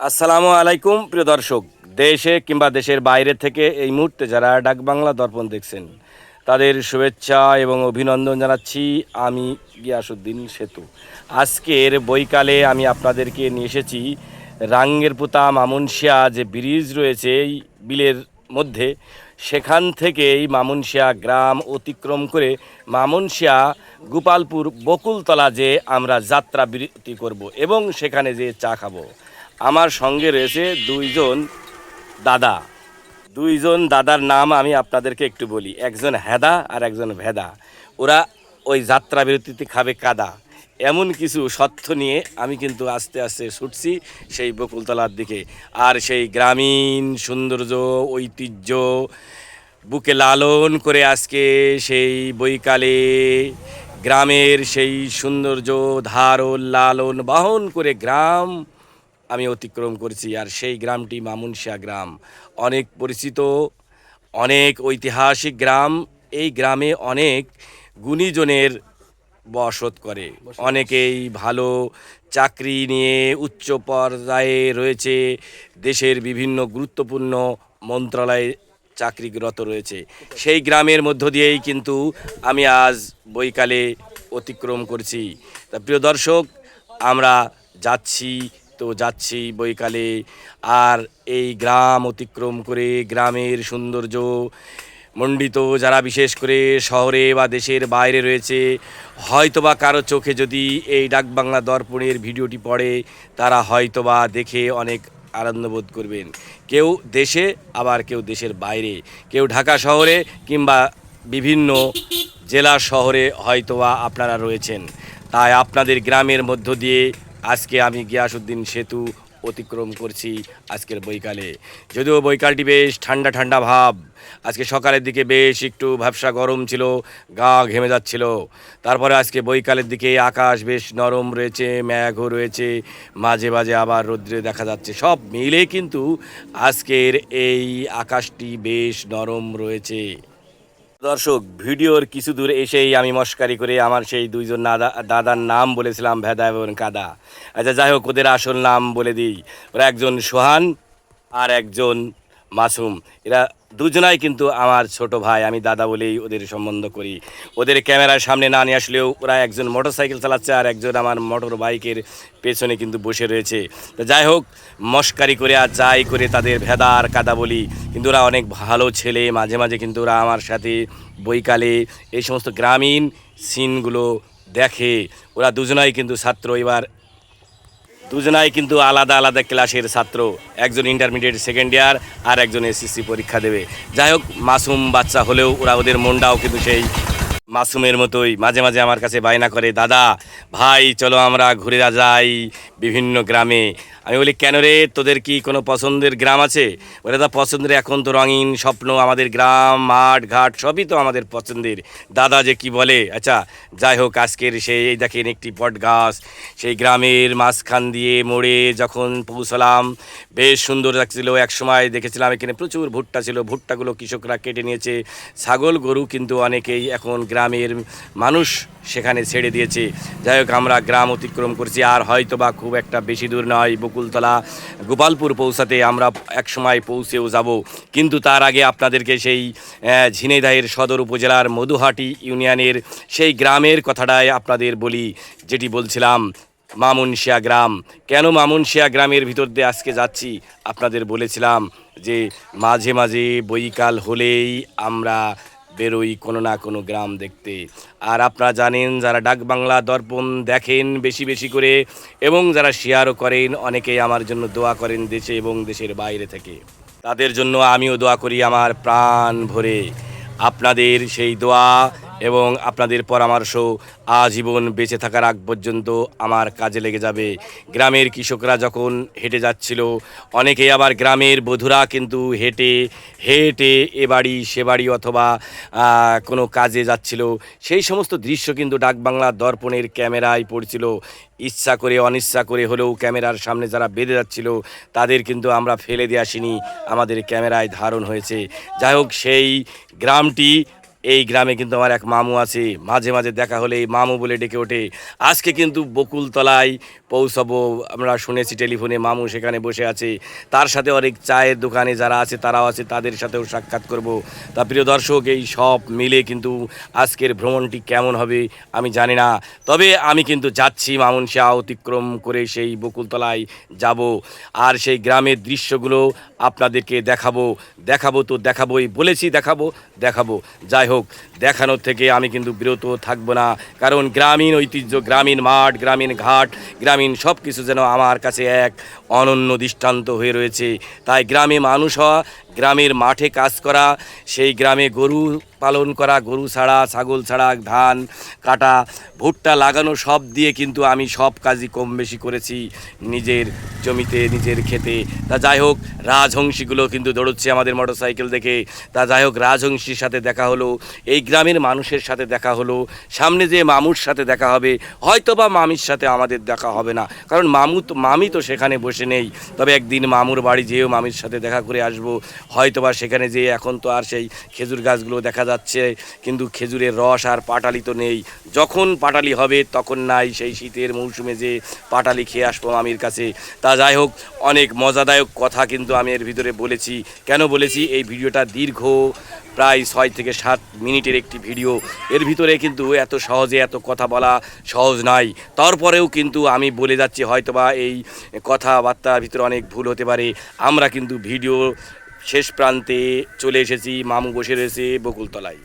আসসালামু আলাইকুম, প্রিয় দর্শক। দেশে কিংবা দেশের বাইরে থেকে এই মুহূর্তে যারা ডাক বাংলা দর্পণ দেখছেন, তাদের শুভেচ্ছা এবং অভিনন্দন জানাচ্ছি। আমি গিয়াসুদ্দিন সেতু। আজকের বৈকালে আমি আপনাদেরকে নিয়ে এসেছি রাঙ্গের পোতা মামুনশিয়া যে ব্রিজ রয়েছে এই বিলের মধ্যে, সেখান থেকেই মামুনশিয়া গ্রাম অতিক্রম করে মামুনশিয়া গোপালপুর বকুলতলা যে আমরা যাত্রা বিরতি করব এবং সেখানে যে চা খাব। আমার সঙ্গে রয়েছে দুইজন দাদা। দুইজন দাদার নাম আমি আপনাদেরকে একটু বলি। একজন হেদা আর একজন ভেদা। ওরা ওই যাত্রা বিরতিতে খাবে কাদা। এমন কিছু সত্য নিয়ে আমি কিন্তু আস্তে আস্তে ছুটছি সেই বকুলতলার দিকে। আর সেই গ্রামীণ সৌন্দর্য, ঐতিহ্য বুকে লালন করে আজকে সেই বৈকালে গ্রামের সেই সৌন্দর্য ধারণ লালন, বহন করে গ্রাম আমি অতিক্রম করেছি। আর সেই গ্রামটি মামুনশিয়া গ্রাম। অনেক পরিচিত অনেক ঐতিহাসিক গ্রাম। এই গ্রামে অনেক গুণীজনের বসত করে। অনেকেই ভালো চাকরি নিয়ে উচ্চ পর্যায়ে রয়েছে। দেশের বিভিন্ন গুরুত্বপূর্ণ মন্ত্রণালয়ে চাকরিরত রয়েছে। সেই গ্রামের মধ্য দিয়েই কিন্তু আমি আজ বৈকালে অতিক্রম করছি। তা প্রিয় দর্শক আমরা যাচ্ছি তো যাচ্ছি বৈকালে। আর এই গ্রাম অতিক্রম করে গ্রামের সৌন্দর্য মণ্ডিত যারা বিশেষ করে শহরে বা দেশের বাইরে রয়েছে, হয়তোবা কারও চোখে যদি এই ডাকবাংলা দর্পণের ভিডিওটি পড়ে, তারা হয়তোবা দেখে অনেক আনন্দ বোধ করবেন। কেউ দেশে, আবার কেউ দেশের বাইরে। কেউ ঢাকা শহরে কিংবা বিভিন্ন জেলা শহরে হয়তোবা আপনারা রয়েছেন। তাই আপনাদের গ্রামের মধ্য দিয়ে আজকে আমি গিয়াসুদ্দিন সেতু অতিক্রম করছি আজকের বৈকালে। যদিও বৈকালটি বেশ ঠান্ডা ঠান্ডা ভাব, আজকে সকালের দিকে বেশ একটু ভ্যাবসা গরম ছিল, গা ঘেমে যাচ্ছিল। তারপরে আজকে বৈকালের দিকে আকাশ বেশ নরম রয়েছে, মেঘও রয়েছে, মাঝে মাঝে আবার রৌদ্রে দেখা যাচ্ছে। সব মিলে কিন্তু আজকের এই আকাশটি বেশ নরম রয়েছে। দর্শক, ভিডিওর কিছু দূরে এসেই আমি মস্কারি করে আমার সেই দুইজন দাদা দাদার নাম বলেছিলাম ভেদা এবং কাদা। আচ্ছা যাই হোক, ওদের আসল নাম বলে দিই। ওরা একজন সোহান আর একজন মাসুম। এরা দুজনাই কিন্তু আমার ছোট ভাই, আমি দাদা বলেই ওদের সম্বন্ধ করি। ওদের ক্যামেরার সামনে না নিয়ে আসলেও ওরা একজন মোটর সাইকেল চালাচ্ছে আর একজন আমার মোটর বাইকের পেছনে কিন্তু বসে রয়েছে। তো যাই হোক, মস্কারি করে আর যাই করে তাদের ভেদা আর কাদা বলি। কিন্তু ওরা অনেক ভালো ছেলে, মাঝে মাঝে কিন্তু ওরা আমার সাথে বৈকালে এই সমস্ত গ্রামীণ সিনগুলো দেখে। ওরা দুজনাই কিন্তু ছাত্র, এবার দুজনাই কিন্তু আলাদা আলাদা ক্লাসের ছাত্র। একজন ইন্টারমিডিয়েট সেকেন্ড ইয়ার আর একজন এসএসসি পরীক্ষা দেবে। যাই হোক, মাসুম বাচ্চা হলেও ওরা ওদের মনটাও কিন্তু সেই মাসুমের মতোই মাঝে মাঝে আমার কাছে বায়না করে, দাদা, ভাই, চলো আমরা ঘুরে যাই বিভিন্ন গ্রামে। আমি বলি, কেন রে? তোদের কি কোনো পছন্দের গ্রাম আছে? বলে, দাদা, পছন্দের এখন তো রঙিন স্বপ্ন, আমাদের গ্রাম, মাঠ, ঘাট, সবই তো আমাদের পছন্দের। দাদা যে কি বলে আচ্ছা যাই হোক, আজকের সেই, এই দেখেন একটি বট গাছ, সেই গ্রামের মাঝখান দিয়ে মোড়ে যখন পৌঁছলাম, বেশ সুন্দর লাগছিল। এক সময় দেখেছিলাম এখানে প্রচুর ভুট্টা ছিল, ভুট্টাগুলো কৃষকরা কেটে নিয়েছে। ছাগল, গরু কিন্তু অনেকেই এখন গ্রামের মানুষ সেখানে ছেড়ে দিয়েছে। যাই হোক আমরা গ্রাম অতিক্রম করছি। আর হয়তো বা খুব একটা বেশি দূর নয় বকুলতলা গোপালপুর পৌঁছাতে আমরা এক সময় পৌঁছেও যাব। কিন্তু তার আগে আপনাদেরকে সেই আহ, ঝিনাইদহের সদর উপজেলার মধুহাটি ইউনিয়নের সেই গ্রামের কথাটাই আপনাদের বলি যেটি বলছিলাম মামুনশিয়া গ্রাম। কেন মামুনশিয়া গ্রামের ভিতর দিয়ে আজকে যাচ্ছি? আপনাদের বলেছিলাম যে মাঝে মাঝে বৈকাল হলেই আমরা বেরোই কোনো না কোনো গ্রাম দেখতে। আর আপনারা জানেন, যারা ডাক বাংলা দর্পণ দেখেন বেশি বেশি করে এবং যারা শেয়ারও করেন অনেকেই আমার জন্য দোয়া করেন দেশে এবং দেশের বাইরে থেকে। তাদের জন্য আমিও দোয়া করি আমার প্রাণ ভরে। আপনাদের সেই দোয়া এবং আপনাদের পরামর্শ আজীবন বেঁচে থাকার আগ পর্যন্ত আমার কাজে লেগে যাবে। গ্রামের কৃষকরা যখন হেঁটে যাচ্ছিল অনেকেই আবার গ্রামের বধুরা কিন্তু হেঁটে হেঁটে এ বাড়ি, সে বাড়ি অথবা কোনো কাজে যাচ্ছিল। সেই সমস্ত দৃশ্য কিন্তু ডাকবাংলা দর্পণের ক্যামেরায় পড়ছিল। ইচ্ছা করে, অনিচ্ছা করে হলেও ক্যামেরার সামনে যারা বেঁধে যাচ্ছিল, তাদের কিন্তু আমরা ফেলে দিয়ে আসিনি। আমাদের ক্যামেরায় ধারণ হয়েছে। যাই হোক, সেই গ্রামটি এই গ্রামে কিন্তু আমার এক মামু আছে। মাঝে মাঝে দেখা হলে এই মামু বলে ডেকে ওঠে। আজকে কিন্তু বকুলতলায় পৌঁছাবো, আমরা শুনেছি টেলিফোনে মামু সেখানে বসে আছে। তার সাথে অনেক চায়ের দোকানে যারা আছে, তারাও আছে, তাদের সাথেও সাক্ষাৎ করব। তা প্রিয় দর্শক, এই সব মিলে কিন্তু আজকের ভ্রমণটি কেমন হবে আমি জানি না। তবে আমি কিন্তু যাচ্ছি মামুন শাহ অতিক্রম করে সেই বকুলতলায় যাব। আর সেই গ্রামের দৃশ্যগুলো আপনাদেরকে দেখাবো। দেখাবো তো দেখাবোই, বলেছি দেখাবো দেখাবো। যাই হোক, দেখানোর থেকে আমি কিন্তু বিরত থাকব না। কারণ গ্রামীণ ঐতিহ্য, গ্রামীণ মাঠ, গ্রামীণ ঘাট, গ্রামীণ সব কিছু যেন আমার কাছে এক অনন্য দৃষ্টান্ত হয়ে রয়েছে। তাই গ্রামে মানুষ হওয়া, গ্রামের মাঠে কাজ করা, সেই গ্রামে গরু পালন করা, গরু ছাড়া, ছাগল ছাড়া, ধান কাটা, ভুট্টা লাগানো সব দিয়ে কিন্তু আমি সব কাজই কম বেশি করেছি নিজের জমিতে, নিজের খেতে। তা যাই হোক, রাজহংসীগুলো কিন্তু দৌড়চ্ছে আমাদের মোটরসাইকেল দেখে। তা যাই হোক, রাজহংসীর সাথে দেখা হলো, এই গ্রামের মানুষের সাথে দেখা হলো, সামনে যে মামুর সাথে দেখা হবে হয়তো বা মামির সাথে আমাদের দেখা হবে না। কারণ মামু তো, মামি তো সেখানে বসে নেই। তবে একদিন মামুর বাড়ি যেয়েও মামির সাথে দেখা করে আসব। হয়তো বা সেখানে যেয়ে এখন তো আর সেই খেজুর গাছগুলো দেখা যাচ্ছে। কিন্তু খেজুরের রস আর পাটালি তো নেই। যখন পাটালি হবে তখন নাই সেই শীতের মৌসুমে যে পাটালি খেয়ে আসব মামির কাছে। তা যাই হোক, অনেক মজাদায়ক কথা কিন্তু আমি এর ভিতরে বলেছি। কেন বলেছি? এই ভিডিওটা দীর্ঘ। প্রায় ছয় থেকে সাত মিনিটের একটি ভিডিও। এর ভিতরে কিন্তু এত সহজে এত কথা বলা সহজ নাই। তারপরেও কিন্তু আমি বলে যাচ্ছি, হয়তোবা এই কথাবার্তার ভিতরে অনেক ভুল হতে পারে। আমরা কিন্তু ভিডিও শেষ প্রান্তে চলে এসেছি, মামু বসে রয়েছে বকুলতলায়।